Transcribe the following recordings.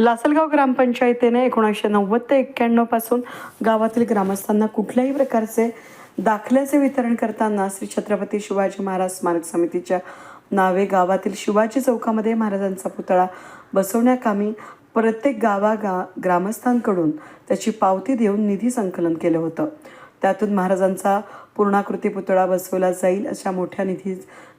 लासलगाव ग्रामपंचायतीने एकोणीसशे नव्वद ते एक्क्याण्णवपासून गावातील ग्रामस्थांना कुठल्याही प्रकारचे दाखल्याचे वितरण करताना श्री छत्रपती शिवाजी महाराज स्मारक समितीच्या नावे गावातील शिवाजी चौकामध्ये महाराजांचा पुतळा बसवण्याकामी प्रत्येक गावा गा ग्रामस्थांकडून त्याची पावती देऊन निधी संकलन केलं होतं. त्यातून महाराजांचा पूर्णाकृती पुतळा बसवला जाईल अशा मोठ्या निधी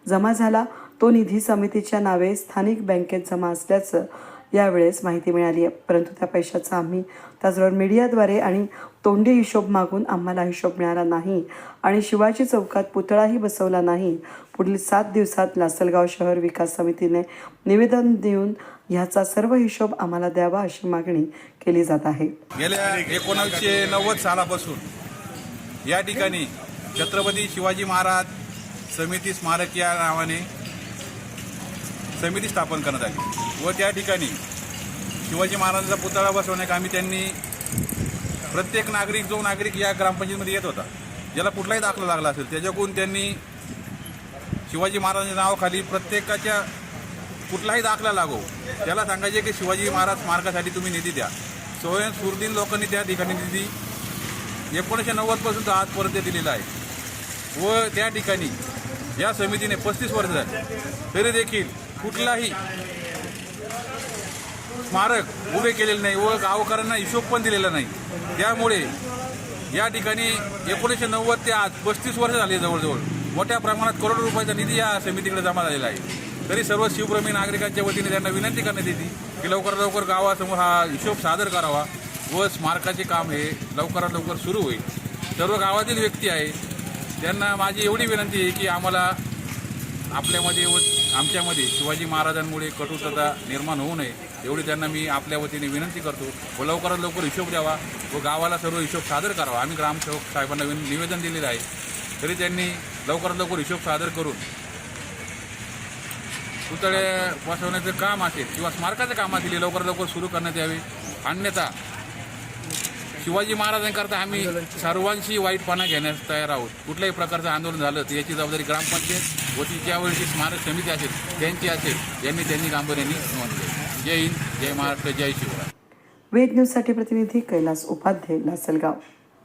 जमा झाला. तो निधी समितीच्या नावे स्थानिक बँकेत जमा असल्याचं यावेळेस माहिती मिळाली. आहे परंतु त्या पैशाचा आम्ही त्याचबरोबर मीडियाद्वारे आणि तोंडी हिशोब मागून आम्हाला हिशोब मिळाला नाही. आणि शिवाजी चौकात पुतळाही बसवला नाही. पुढील सात दिवसात लासलगाव शहर विकास समितीने निवेदन देऊन ह्याचा सर्व हिशोब आम्हाला द्यावा अशी मागणी केली जात आहे. गेल्या एकोणावीसशे नव्वद सालापासून या ठिकाणी छत्रपती शिवाजी महाराज समिती स्मारक या नावाने समिती स्थापन करण्यात आली. व त्या ठिकाणी शिवाजी महाराजांचा पुतळा बसवण्याकामी त्यांनी प्रत्येक नागरिक जो नागरिक या ग्रामपंचायतीमध्ये येत होता ज्याला कुठलाही दाखला लागला असेल त्याच्याकडून त्यांनी शिवाजी महाराजांच्या नावाखाली प्रत्येकाच्या कुठलाही दाखला लागो त्याला सांगायचे की शिवाजी महाराज स्मारकासाठी तुम्ही निधी द्या. स्वयंस्फूर्तीन लोकांनी त्या ठिकाणी निधी एकोणीसशे नव्वदपासून तर आजपर्यंत दिलेला आहे. व त्या ठिकाणी या समितीने पस्तीस वर्ष झाली. तरी देखील कुठलाही स्मारक उभे केलेले नाही व गावकऱ्यांना हिशोब पण दिलेला नाही. त्यामुळे या ठिकाणी एकोणीसशे नव्वद ते आज पस्तीस वर्ष झाले जवळजवळ. मोठ्या प्रमाणात करोडो रुपयाचा निधी या समितीकडे जमा झालेला आहे. तरी सर्व शिवप्रेमी नागरिकांच्या वतीने त्यांना विनंती करण्यात येते की लवकरात लवकर गावासमोर हा हिशोब सादर करावा. व स्मारकाचे काम हे लवकरात लवकर सुरू होईल. सर्व गावातील व्यक्ती आहे. त्यांना माझी एवढी विनंती आहे की आम्हाला आपल्यामध्ये व आमच्यामध्ये शिवाजी महाराजांमुळे कटुतता निर्माण होऊ नये एवढी त्यांना मी आपल्या वतीने विनंती करतो. व लवकरात लवकर हिशोब द्यावा व गावाला सर्व हिशोब सादर करावा. आम्ही ग्रामसेवक साहेबांना विन- निवेदन दिलेलं आहे. तरी त्यांनी लवकरात लवकर हिशोब सादर करून पुतळे बसवण्याचं काम असेल किंवा स्मारकाचं काम असेल लवकरात लवकर सुरू करण्यात यावे. अन्यथा शिवाजी महाराजांकरता आम्ही सर्वांशी वाईटपणा घेण्यास तयार आहोत. कुठल्याही प्रकारचं आंदोलन झालं तर याची जबाबदारी ग्रामपंचायत व ती ज्यावेळी स्मारक समिती असेल त्यांची असेल यांनी त्यांनी गांभीर्याने नोंद घ्यावी जय हिंद जय महाराष्ट्र जय शिवराय. वेद न्यूजसाठी प्रतिनिधी कैलास उपाध्ये लासलगाव.